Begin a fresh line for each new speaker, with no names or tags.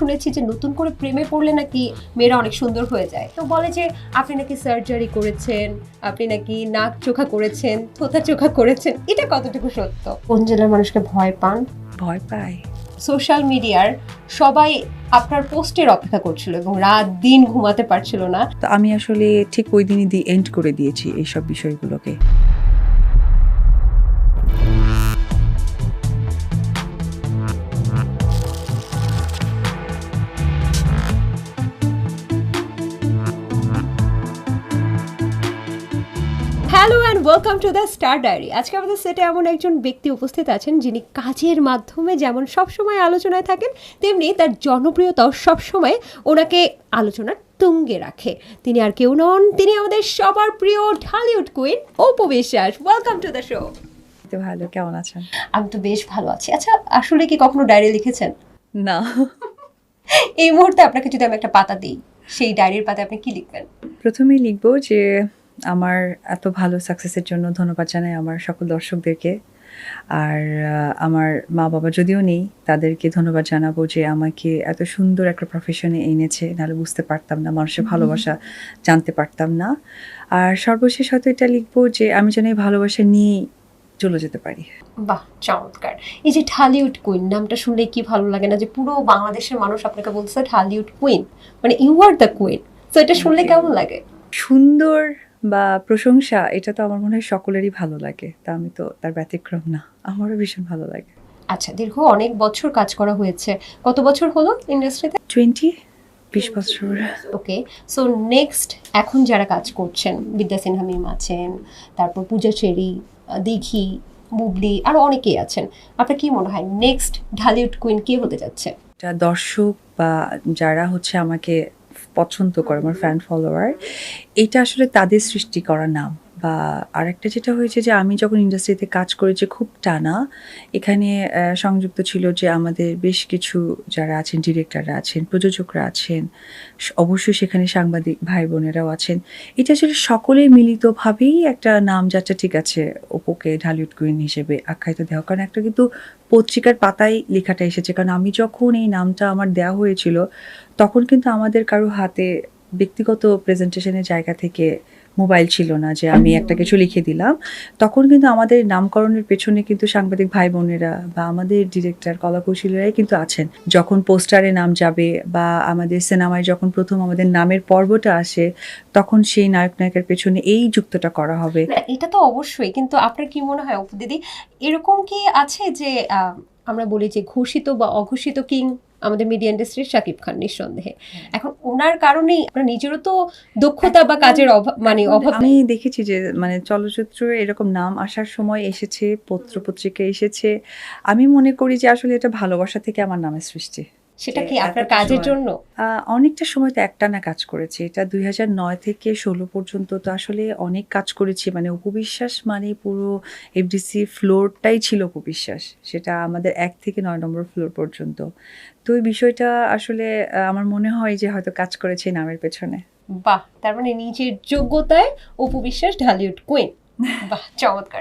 শুনেছি যে নতুন করে প্রেমে পড়লে নাকি মেয়েরা অনেক সুন্দর হয়ে যায়। তো বলে যে আপনি নাকি সার্জারি করেছেন আপনি নাকি নাক চোখা করেছেন থোথা চোখা করেছেন। এটা কতটুকু সত্য? কোন জেলার মানুষকে ভয় পান?
ভয় পায়
সোশ্যাল মিডিয়ার সবাই আপনার পোস্টের অপেক্ষা করছিল এবং রাত দিন ঘুমাতে পারছিল না।
তো আমি আসলে ঠিক ওই দিনই দিয়ে এন্ড করে দিয়েছি এইসব বিষয়গুলোকে।
Welcome to the star diary আজকে আমাদের সেটে এমন একজন ব্যক্তি উপস্থিত আছেন যিনি কাজের মাধ্যমে যেমন সবসময় আলোচনায় থাকেন তেমনি তার জনপ্রিয়তাও সবসময় ওনাকে আলোচনার তুঙ্গে রাখে। তিনি আর কেউ নন তিনি আমাদের সবার প্রিয় Dhallywood queen Apu Biswas. Welcome to the show
তো ভালো কেমন আছেন?
আমি তো বেশ ভালো আছি। আচ্ছা আসলে কি কখনো ডায়েরি লিখেছেন?
না।
এই মুহূর্তে আপনাকে যদি আমি একটা পাতা দিই সেই ডায়েরির পাতায় আপনি কি লিখবেন?
প্রথমেই লিখব যে আমার এত ভালো সাকসেসের জন্য ধন্যবাদ জানাই আমার সকল দর্শকদেরকে। আর আমার মা বাবা যদিও নেই তাদেরকে ধন্যবাদ জানাব যে আমাকে এত সুন্দর একটা প্রফেশনে এনেছে। নাহলে বুঝতে পারতাম না মানুষের ভালোবাসা জানতে পারতাম না। আর সর্বশেষ হয়তো এটা লিখব যে আমি যেন এই ভালোবাসা নিয়েই চলে যেতে পারি।
বাহ চমৎকার। এই যে ঢালিউড কুইন নামটা শুনলে কি ভালো লাগে না যে পুরো বাংলাদেশের মানুষ আপনাকে বলছে ঢালিউড কুইন মানে ইউ আর দ্য কুইন তো এটা শুনলে কেমন লাগে?
সুন্দর বা প্রশংসা এটা তো আমার মনে হয় সকলেরই ভালো লাগে। তা আমি তো তার ব্যতিক্রম না। আমারও ভীষণ ভালো লাগে।
আচ্ছা দীর্ঘ অনেক বছর কাজ করা হয়েছে। কত বছর হলো ইন্ডাস্ট্রিতে
টোয়েন্টি বিশ বছর।
ওকে সো নেক্সট এখন যারা কাজ করছেন বিদ্যা সিনহা মিম আছেন তারপর পূজা চেরি দিঘি বুবলি আরও অনেকেই আছেন। আপনার কি মনে হয় নেক্সট ঢালিউড কুইন কে হতে যাচ্ছে?
যা দর্শক বা যারা হচ্ছে আমাকে পছন্দ করে আমার ফ্যান ফলোয়ার এটা আসলে তাদের সৃষ্টি করা নাম। বা আরেকটা যেটা হয়েছে যে আমি যখন ইন্ডাস্ট্রিতে কাজ করেছি খুব টানা, এখানে সংযুক্ত ছিল যে আমাদের বেশ কিছু যারা আছেন ডিরেক্টররা আছেন, প্রযোজকরা আছেন অবশ্যই সেখানে সাংবাদিক ভাই বোনেরাও আছেন। এটা আসলে সকলে মিলিতভাবেই একটা নাম যাচ্ছে ঠিক আছে ওপোকে ঢালিউড কুইন হিসেবে আখ্যায়িত দেওয়া। কারণ একটা কিন্তু পত্রিকার পাতায় লেখাটা এসেছে। কারণ আমি যখন এই নামটা আমার দেওয়া হয়েছিল, তখন কিন্তু আমাদের কারও হাতে ব্যক্তিগত প্রেজেন্টেশনের জায়গা থেকে মোবাইল ছিল না যে আমি একটা কিছু লিখে দিলাম। তখন কিন্তু আমাদের নামকরণের পেছনে কিন্তু সাংবাদিক ভাই বোনেরা বা আমাদের ডিরেক্টর কলাকৌশলীরাই কিন্তু আছেন। যখন পোস্টারে নাম যাবে বা আমাদের সিনেমায় যখন প্রথম আমাদের নামের পর্বটা আসে তখন সেই নায়ক নায়িকার পেছনে এই যুক্তটা করা হবে।
এটা তো অবশ্যই। কিন্তু আপনার কি মনে হয় অপু দিদি এরকম কি আছে যে আমরা বলি যে ঘোষিত বা অঘোষিত কিং আমাদের মিডিয়া ইন্ডাস্ট্রির শাকিব খান নিঃসন্দেহে। এখন ওনার কারণেই আপনার নিজেরও তো দক্ষতা বা কাজের অভাব মানে অভাব
আমি দেখেছি যে মানে চলচ্চিত্র এরকম নাম আসার সময় এসেছে পত্র পত্রিকা এসেছে। আমি মনে করি যে আসলে এটা ভালোবাসা থেকে আমার নামের সৃষ্টি।
সেটা কি আপনার কাজের জন্য?
অনেকটা সময় তো একটানা কাজ করেছি। এটা দুই হাজার নয় থেকে ষোলো পর্যন্ত তো আসলে অনেক কাজ করেছি। মানে উপবিশ্বাস মানে পুরো এফডিসি ফ্লোরটাই ছিল উপবিশ্বাস। সেটা আমাদের এক থেকে নয় নম্বর ফ্লোর পর্যন্ত। তো এই বিষয়টা আসলে আমার মনে হয় যে হয়তো কাজ করেছে নামের পেছনে।
বাহ! তার মানে নিজের যোগ্যতায় অপু বিশ্বাস ঢালিউড কুইন। বাহ! চমৎকার।